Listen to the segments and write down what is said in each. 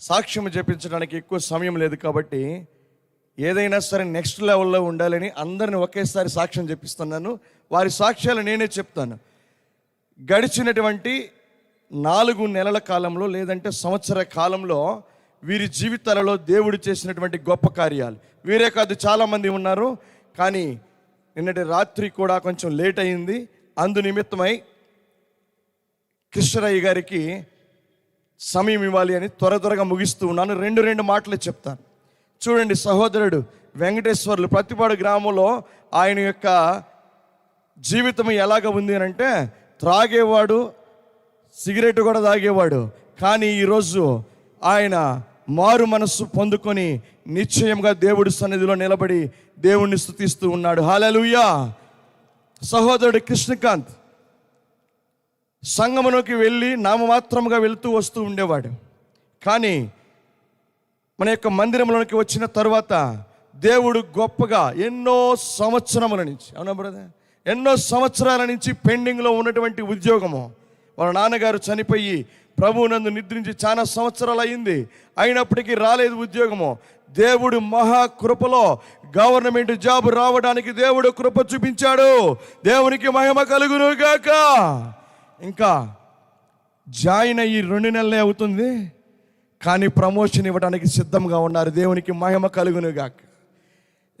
సాక్ష్యం చెప్పించడానికి ఎక్కువ సమయం లేదు కాబట్టి ఏదైనా సరే నెక్స్ట్ లెవెల్లో ఉండాలని అందరిని ఒకేసారి సాక్ష్యం చెప్పిస్తున్నాను వారి సాక్ష్యాలు నేనే చెప్తాను. గడిచినటువంటి నాలుగు నెలల కాలంలో లేదంటే సంవత్సర కాలంలో వీరి జీవితాలలో దేవుడు చేసినటువంటి గొప్ప కార్యాలు. వీరే కాదు చాలామంది ఉన్నారు. కానీ నిన్నటి రాత్రి కూడా కొంచెం లేట్ అయింది. అందు నిమిత్తమై కృష్ణరయ్య గారికి సమయం ఇవ్వాలి అని త్వర త్వరగా ముగిస్తూ ఉన్నాను. రెండు రెండు మాటలు చెప్తాను. చూడండి సహోదరుడు వెంకటేశ్వర్లు ప్రతిపాడు గ్రామంలో ఆయన యొక్క జీవితం ఎలాగ ఉంది అని అంటే త్రాగేవాడు సిగరెట్ కూడా తాగేవాడు. కానీ ఈరోజు ఆయన మారు మనస్సు పొందుకొని నిశ్చయంగా దేవుడి సన్నిధిలో నిలబడి దేవుణ్ణి స్థుతిస్తూ ఉన్నాడు. హాలలుయ్యా సహోదరుడు కృష్ణకాంత్ సంగములోకి వెళ్ళి నామమాత్రముగా వెళుతూ వస్తూ ఉండేవాడు. కానీ మన యొక్క మందిరంలోకి వచ్చిన తర్వాత దేవుడు గొప్పగా ఎన్నో సంవత్సరముల నుంచి అవునా బ్రదర్ ఎన్నో సంవత్సరాల నుంచి పెండింగ్లో ఉన్నటువంటి ఉద్యోగము. వాళ్ళ నాన్నగారు చనిపోయి ప్రభువు నందు నిద్రించి చాలా సంవత్సరాలు అయింది. అయినప్పటికీ రాలేదు ఉద్యోగము. దేవుడు మహా కృపలో గవర్నమెంట్ జాబ్ రావడానికి దేవుడు కృప చూపించాడు. దేవునికి మహిమ కలుగును గాక. ఇంకా జాయిన్ అయ్యి రెండు నెలలే అవుతుంది కానీ ప్రమోషన్ ఇవ్వడానికి సిద్ధంగా ఉన్నారు. దేవునికి మహిమ కలుగునుగాక.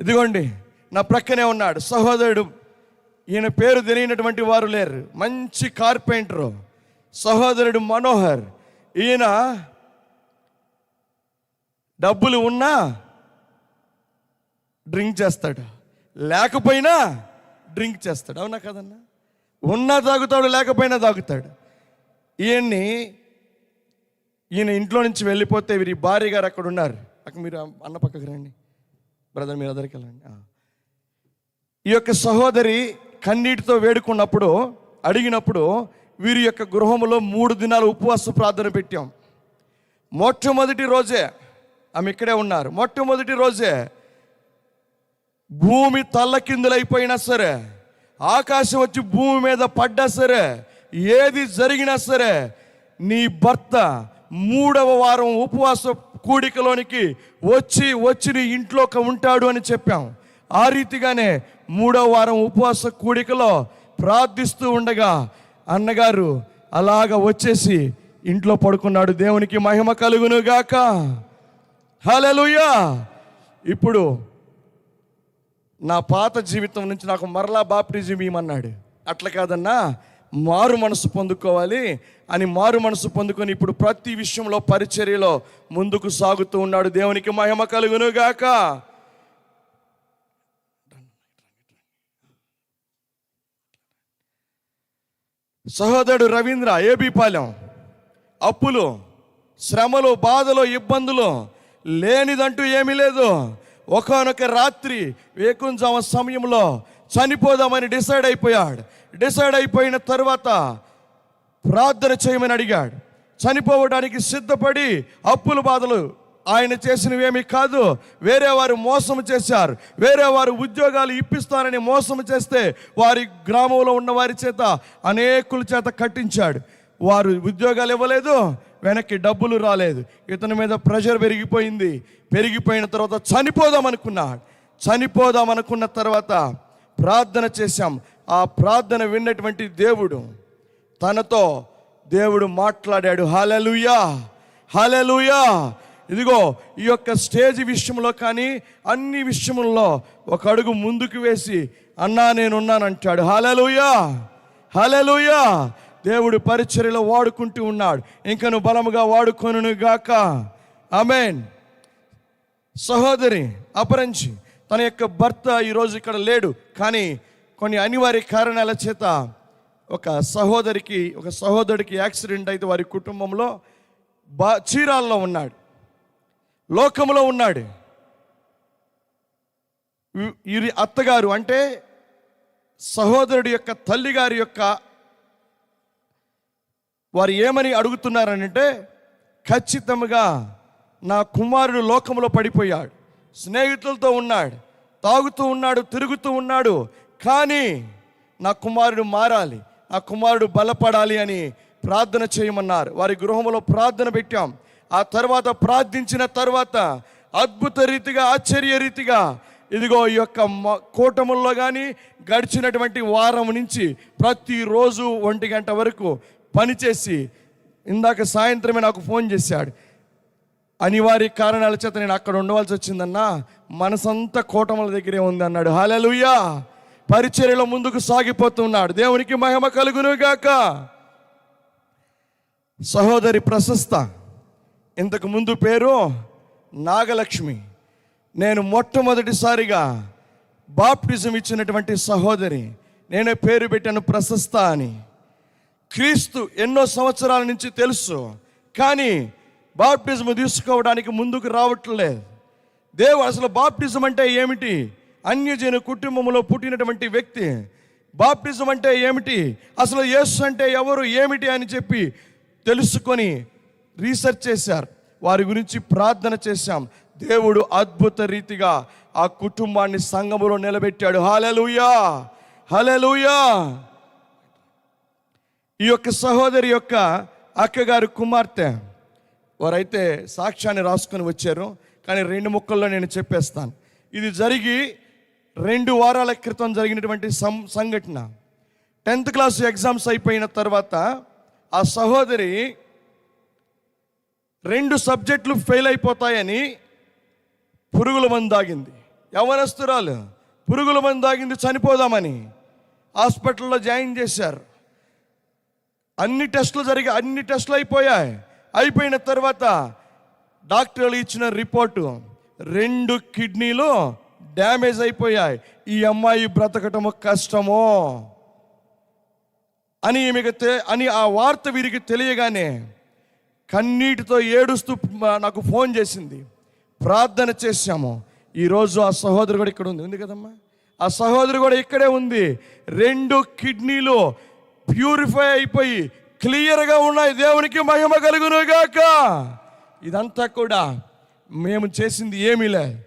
ఇదిగోండి నా ప్రక్కనే ఉన్నాడు సహోదరుడు. ఈయన పేరు తెలియనటువంటి వారు లేరు. మంచి కార్పెంటరు సహోదరుడు మనోహర్. ఈయన డబ్బులు ఉన్నా డ్రింక్ చేస్తాడు. లేకపోయినా డ్రింక్ చేస్తాడు. అవునా కదన్నా? ఉన్నా తాగుతాడు లేకపోయినా తాగుతాడు. ఈయన్ని ఈయన ఇంట్లో నుంచి వెళ్ళిపోతే వీరి భార్య గారు అక్కడ ఉన్నారు. అక్కడ మీరు అన్న పక్కకు రండి. బ్రదర్ మీరు అదరికి వెళ్ళండి. ఈ యొక్క సహోదరి కన్నీటితో వేడుకున్నప్పుడు అడిగినప్పుడు వీరి యొక్క గృహంలో మూడు దినాలు ఉపవాస ప్రార్థన పెట్టాం. మొట్టమొదటి రోజే ఆమె ఇక్కడే ఉన్నారు. మొట్టమొదటి రోజే భూమి తల్లకిందులైపోయినా సరే ఆకాశం వచ్చి భూమి మీద పడ్డా సరే ఏది జరిగినా సరే నీ భర్త మూడవ వారం ఉపవాస కూడికలోనికి వచ్చి వచ్చి నీ ఇంట్లో ఉంటాడు అని చెప్పాం. ఆ రీతిగానే మూడవ వారం ఉపవాస కూడికలో ప్రార్థిస్తూ ఉండగా అన్నగారు అలాగ వచ్చేసి ఇంట్లో పడుకున్నాడు. దేవునికి మహిమ కలుగును గాక హల్లెలూయా! ఇప్పుడు నా పాత జీవితం నుంచి నాకు మరలా బాప్టిజం ఇవ్వమన్నాడు అట్లా కాదన్నా మారు మనసు పొందుకోవాలి అని మారు మనసు పొందుకొని ఇప్పుడు ప్రతి విషయంలో పరిచర్యలో ముందుకు సాగుతూ ఉన్నాడు. దేవునికి మహిమ కలుగునుగాక. సహోదరుడు రవీంద్ర ఏబీపాలెం అప్పులు శ్రమలు బాధలు ఇబ్బందులు లేనిదంటూ ఏమీ లేదు. ఒకనొక రాత్రి వేకుంజామ సమయంలో చనిపోదామని డిసైడ్ అయిపోయాడు. డిసైడ్ అయిపోయిన తర్వాత ప్రార్థన చేయమని అడిగాడు. చనిపోవడానికి సిద్ధపడి అప్పుల బాధలు ఆయన చేసినవేమీ కాదు. వేరే వారు మోసం చేశారు. వేరే వారు ఉద్యోగాలు ఇప్పిస్తారని మోసం చేస్తే వారి గ్రామంలో ఉన్న వారి చేత అనేకుల చేత కట్టించాడు. వారు ఉద్యోగాలు ఇవ్వలేదు. వెనక్కి డబ్బులు రాలేదు. ఇతని మీద ప్రెషర్ పెరిగిపోయింది. పెరిగిపోయిన తర్వాత చనిపోదాం అనుకున్నాడు చనిపోదాం అనుకున్న తర్వాత ప్రార్థన చేశాం. ఆ ప్రార్థన విన్నటువంటి దేవుడు తనతో దేవుడు మాట్లాడాడు. హలలుయా హలలుయా ఇదిగో ఈ యొక్క స్టేజ్ విషయంలో కానీ అన్ని విషయముల్లో ఒక అడుగు ముందుకు వేసి అన్నా నేనున్నానంటాడు. హలలుయా హలలుయా దేవుడు పరిచర్యలో వాడుకుంటూ ఉన్నాడు. ఇంకను బలముగా వాడుకొను గాక. ఆమెన్. సహోదరి అపరించి తన యొక్క భర్త ఈరోజు ఇక్కడ లేడు. కానీ కొన్ని అనివార్య కారణాల చేత ఒక సహోదరికి ఒక సహోదరుడికి యాక్సిడెంట్ అయితే వారి కుటుంబంలో బా చీరాల్లో ఉన్నాడు. లోకములో ఉన్నాడు. అత్తగారు అంటే సహోదరుడి యొక్క తల్లిగారి యొక్క వారు ఏమని అడుగుతున్నారనంటే ఖచ్చితంగా నా కుమారుడు లోకంలో పడిపోయాడు స్నేహితులతో ఉన్నాడు తాగుతూ ఉన్నాడు తిరుగుతూ ఉన్నాడు కానీ నా కుమారుడు మారాలి నా కుమారుడు బలపడాలి అని ప్రార్థన చేయమన్నారు. వారి గృహంలో ప్రార్థన పెట్టాం. ఆ తర్వాత ప్రార్థించిన తర్వాత అద్భుత రీతిగా ఆశ్చర్య రీతిగా ఇదిగో ఈ యొక్క కూటముల్లో కానీ గడిచినటువంటి వారం నుంచి ప్రతిరోజు ఒంటి గంట వరకు పనిచేసి ఇందాక సాయంత్రమే నాకు ఫోన్ చేశాడు. అనివార్య కారణాల చేత నేను అక్కడ ఉండవలసి వచ్చిందన్నా మనసంతా కోటముల దగ్గరే ఉంది అన్నాడు. హాలలుయ్యా పరిచర్యలో ముందుకు సాగిపోతున్నాడు దేవునికి మహిమ కలుగునుగాక. సహోదరి ప్రశస్త ఇంతకు ముందు పేరు నాగలక్ష్మి. నేను మొట్టమొదటిసారిగా బాప్టిజం ఇచ్చినటువంటి సహోదరి. నేనే పేరు పెట్టాను ప్రశస్త అని. క్రీస్తు ఎన్నో సంవత్సరాల నుంచి తెలుసు కానీ బాప్టిజం తీసుకోవడానికి ముందుకు రావట్లేదు. దేవుడు అసలు బాప్టిజం అంటే ఏమిటి? అన్యజన కుటుంబంలో పుట్టినటువంటి వ్యక్తి. బాప్టిజం అంటే ఏమిటి? అసలు యేసు అంటే ఎవరు ఏమిటి అని చెప్పి తెలుసుకొని రీసెర్చ్ చేశారు. వారి గురించి ప్రార్థన చేశాం. దేవుడు అద్భుత రీతిగా ఆ కుటుంబాన్ని సంఘములో నిలబెట్టాడు. హలలుయా హలలుయా ఈ యొక్క సహోదరి యొక్క అక్కగారు కుమార్తె వారైతే సాక్ష్యాన్ని రాసుకొని వచ్చారు. కానీ రెండు ముక్కల్లో నేను చెప్పేస్తాను. ఇది జరిగి రెండు వారాల క్రితం జరిగినటువంటి సం సంఘటన. టెన్త్ క్లాస్ ఎగ్జామ్స్ అయిపోయిన తర్వాత ఆ సహోదరి రెండు సబ్జెక్టులు ఫెయిల్ అయిపోతాయని పురుగుల మందు తాగింది యవనస్తురాలు పురుగుల మందు తాగింది చనిపోదామని హాస్పిటల్లో జాయిన్ చేశారు. అన్ని టెస్టులు జరిగి అన్ని టెస్టులు అయిపోయాయి. అయిపోయిన తర్వాత డాక్టర్లు ఇచ్చిన రిపోర్టు రెండు కిడ్నీలు డ్యామేజ్ అయిపోయాయి. ఈ అమ్మాయి బ్రతకటము కష్టమో అని ఈమెకు తె- అని ఆ వార్త వీరికి తెలియగానే కన్నీటితో ఏడుస్తూ నాకు ఫోన్ చేసింది. ప్రార్థన చేశాము. ఈరోజు ఆ సహోదరు కూడా ఇక్కడ ఉంది. ఉంది కదమ్మా? ఆ సహోదరు కూడా ఇక్కడే ఉంది. రెండు కిడ్నీలు ప్యూరిఫై అయిపోయి క్లియర్గా ఉన్నాయి. దేవునికి మహిమ కలుగునుగాక. ఇదంతా కూడా మేము చేసింది ఏమీలే.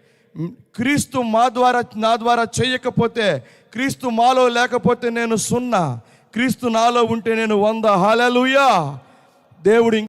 క్రీస్తు మా ద్వారా నా ద్వారా చేయకపోతే క్రీస్తు మాలో లేకపోతే నేను సున్నా. క్రీస్తు నాలో ఉంటే నేను వంద. హాలలుయా దేవుడి